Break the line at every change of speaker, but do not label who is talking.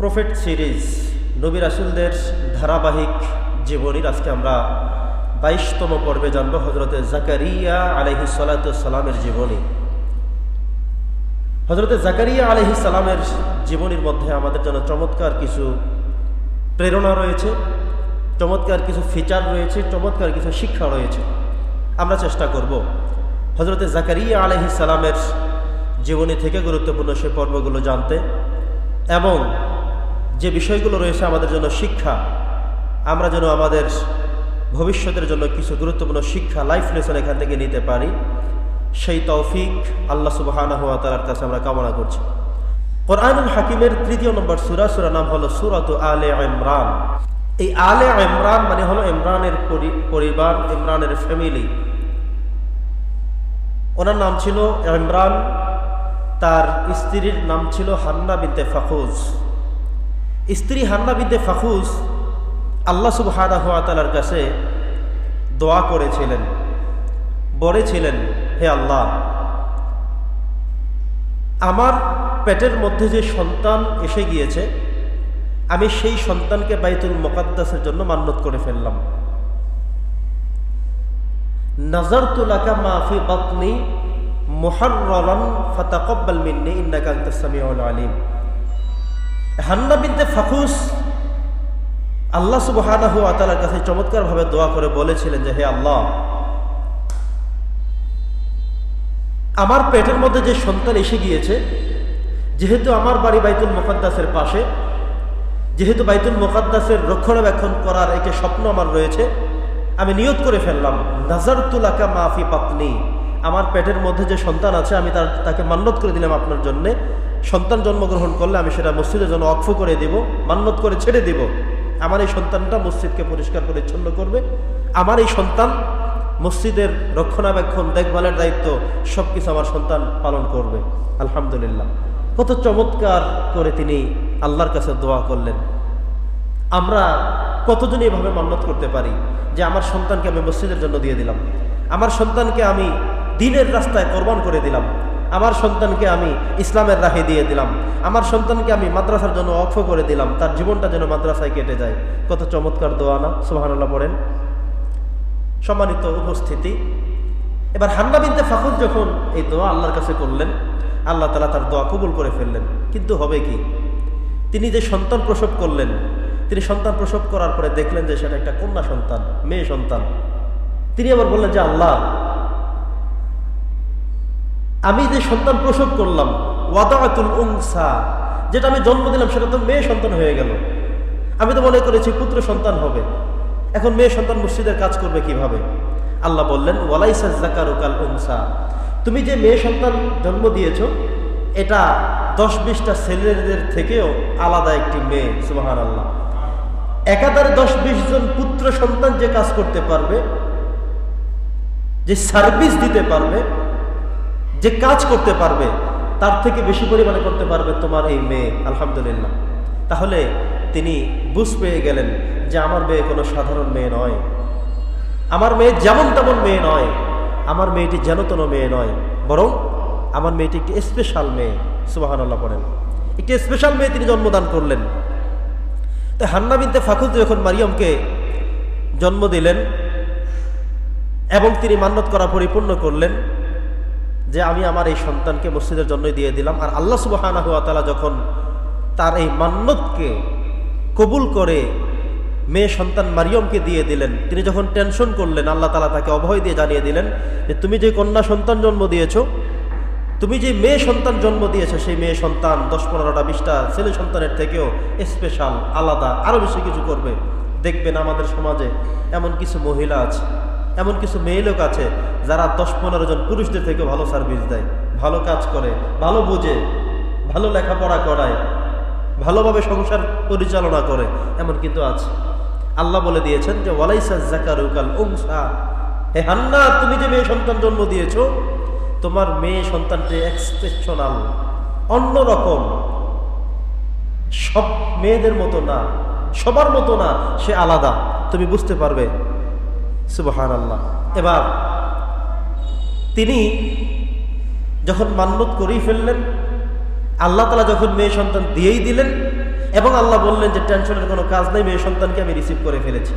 Prophet series নবী রাসুলদের ধারাবাহিক জীবনীর আজকে আমরা বাইশতম পর্বে জানব হজরতে জাকারিয়া আলহি সালামের জীবনী। হজরতে জাকারিয়া আলহি সালামের জীবনীর মধ্যে আমাদের জন্য চমৎকার কিছু প্রেরণা রয়েছে, চমৎকার কিছু ফিচার রয়েছে, চমৎকার কিছু শিক্ষা রয়েছে। আমরা চেষ্টা করব হজরতে জাকারিয়া আলহি সালামের জীবনী থেকে গুরুত্বপূর্ণ সে পর্বগুলো জানতে এবং যে বিষয়গুলো রয়েছে আমাদের জন্য শিক্ষা, আমরা যেন আমাদের ভবিষ্যতের জন্য কিছু গুরুত্বপূর্ণ শিক্ষা লাইফ লেসন এখান থেকে নিতে পারি, সেই তৌফিক আল্লাহ সুবাহানা হওয়া কাছে আমরা কামনা করছি। কোরআনুল হাকিমের তৃতীয় নম্বর সুরা সুরা নাম হলো সুরাত আলে ইমরান। এই আলে ইমরান মানে হলো ইমরানের পরিবার, ইমরানের ফ্যামিলি ওনার নাম ছিল ইমরান, তার স্ত্রীর নাম ছিল হান্না বিদ্যে ফাখুজ। স্ত্রী হান্না বিদ্যে ফাখুজ আল্লাহ সুবহানা হুয়া তালার কাছে দোয়া করেছিলেন, বলেছিলেন, হে আল্লাহ, আমার পেটের মধ্যে যে সন্তান এসে গিয়েছে, আমি সেই সন্তানকে বাইতুল মোকাদ্দাসের জন্য মান্যত করে ফেললাম। নজর তুলাকা মাফি বাতনি মুহাররান ফাতাকাব্বাল মিন্নি সামিউল আলিম। হান্না বিনতে ফাকুস আল্লাহ সুবহানাহু ওয়া তাআলার কাছে চমৎকারভাবে দোয়া করে বলেছিলেন যে, হে আল্লাহ, আমার পেটের মধ্যে যে সন্তান এসে গিয়েছে, যেহেতু আমার বাড়ি বাইতুল মোকাদ্দাসের পাশে, যেহেতু বাইতুল মোকাদ্দাসের রক্ষণাবেক্ষণ করার একটি স্বপ্ন আমার রয়েছে, আমি নিয়ত করে ফেললাম নাজার তুলাকা মাফি পাতনি আমার পেটের মধ্যে যে সন্তান আছে, আমি তার, তাকে মান্যত করে দিলাম আপনার জন্যে সন্তান জন্মগ্রহণ করলে আমি সেটা মসজিদের জন্য অক্ষ করে দেব মান্যত করে ছেড়ে দেব। আমার এই সন্তানটা মসজিদকে পরিষ্কার পরিচ্ছন্ন করবে। আমার এই সন্তান মসজিদের রক্ষণাবেক্ষণ, দেখভালের দায়িত্ব সব কিছু আমার সন্তান পালন করবে। আলহামদুলিল্লাহ। কত চমৎকার করে তিনি আল্লাহর কাছে দোয়া করলেন। আমরা কতজন এভাবে মান্যত করতে পারি যে আমার সন্তানকে আমি মসজিদের জন্য দিয়ে দিলাম। আমার সন্তানকে আমি দিনের রাস্তায় কোরবান করে দিলাম। আমার সন্তানকে আমি ইসলামের রাহে দিয়ে দিলাম। আমার সন্তানকে আমি মাদ্রাসার জন্য অক্ষ করে দিলাম। তার জীবনটা যেন মাদ্রাসায় কেটে যায়। কত চমৎকার দোয়া না? সুবহানাল্লাহ পড়েন। সম্মানিত উপস্থিতি। এবার হান্না বিনতে যখন এই দোয়া আল্লাহর কাছে করলেন, আল্লাহ তালা তার দোয়া কবুল করে ফেললেন। কিন্তু হবে কি? তিনি যে সন্তান প্রসব করলেন, তিনি সন্তান প্রসব করার পরে দেখলেন যে সেটা একটা কন্যা সন্তান, মেয়ে সন্তান। তিনি আবার বললেন যে, আল্লাহ আমি যে সন্তান প্রসব করলাম ওয়াদাতুল উংসা যেটা আমি জন্ম দিলাম, সেটা তো মেয়ে সন্তান হয়ে গেল। আমি তো মনে করেছি পুত্র সন্তান হবে। এখন মেয়ে সন্তান মসজিদের কাজ করবে কীভাবে? আল্লাহ বললেন, ওয়ালাইসা জাকারুকাল উংসা তুমি যে মেয়ে সন্তান জন্ম দিয়েছ, এটা দশ বিশটা ছেলেদের থেকেও আলাদা একটি মেয়ে সুবাহান আল্লাহ একাধারে দশ বিশ জন পুত্র সন্তান যে কাজ করতে পারবে, যে সার্ভিস দিতে পারবে যে কাজ করতে পারবে, তার থেকে বেশি পরিমাণে করতে পারবে তোমার এই মেয়ে, আলহামদুলিল্লাহ। তাহলে তিনি বুঝ পেয়ে গেলেন যে আমার মেয়ে কোনো সাধারণ মেয়ে নয়। আমার মেয়ে যেমন তেমন মেয়ে নয়, আমার মেয়েটি যেন তেন মেয়ে নয়, বরং আমার মেয়েটি একটি স্পেশাল মেয়ে সুবাহান্লাহ পড়েন। একটি স্পেশাল মেয়ে তিনি জন্মদান করলেন। তো হান্না বিনতে ফাকুদ যখন মারিয়মকে জন্ম দিলেন এবং তিনি মান্যত করা পরিপূর্ণ করলেন যে আমি আমার এই সন্তানকে মসজিদের জন্যই দিয়ে দিলাম। আর আল্লাহ সুবাহানা হুয়া তালা যখন তার এই মান্যতকে কবুল করে মেয়ে সন্তান মারিয়মকে দিয়ে দিলেন, তিনি যখন টেনশন করলেন, আল্লাহ তালা তাকে অভয় দিয়ে জানিয়ে দিলেন যে তুমি যে কন্যা সন্তান জন্ম দিয়েছ, তুমি যে মেয়ে সন্তান জন্ম দিয়েছ, সেই মেয়ে সন্তান দশ পনেরোটা বিশটা ছেলে সন্তানের থেকেও স্পেশাল আলাদা আরও বেশি কিছু করবে। দেখবেন আমাদের সমাজে এমন কিছু মহিলা আছে এমন কিছু মেয়ে লোক আছে যারা দশ পনেরো জন পুরুষদের থেকে ভালো সার্ভিস দেয়, ভালো কাজ করে, ভালো বোঝে, ভালো লেখাপড়া করায়, ভালোভাবে সংসার পরিচালনা করে, এমন কিন্তু আছে। আল্লাহ বলে দিয়েছেন যে, ওয়ালাইসা জাকারুকাল উংসা হে হান্না তুমি যে মেয়ে সন্তান জন্ম দিয়েছ, তোমার মেয়ে সন্তানটি এক্সপেশনাল অন্যরকম। সব মেয়েদের মতো না, সবার মতো না, সে আলাদা। তুমি বুঝতে পারবে সুবহান আল্লাহ এবার তিনি যখন মান্যত করেই ফেললেন, আল্লাহ তালা যখন মেয়ে সন্তান দিয়েই দিলেন এবং আল্লাহ বললেন যে, টেনশনের কোনো কাজ নেই, মেয়ে সন্তানকে আমি রিসিভ করে ফেলেছি।